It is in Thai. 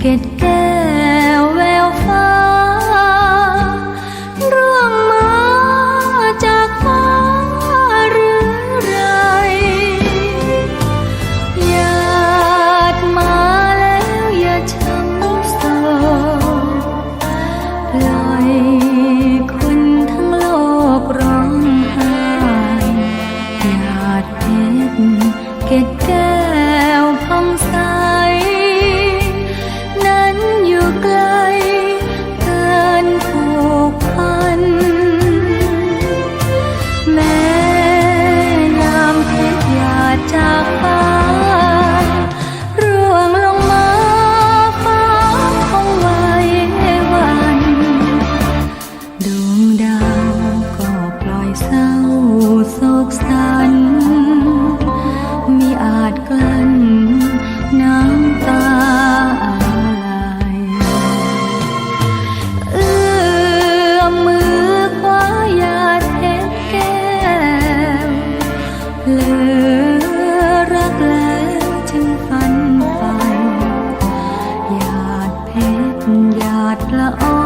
เก็ด far หยาดละออ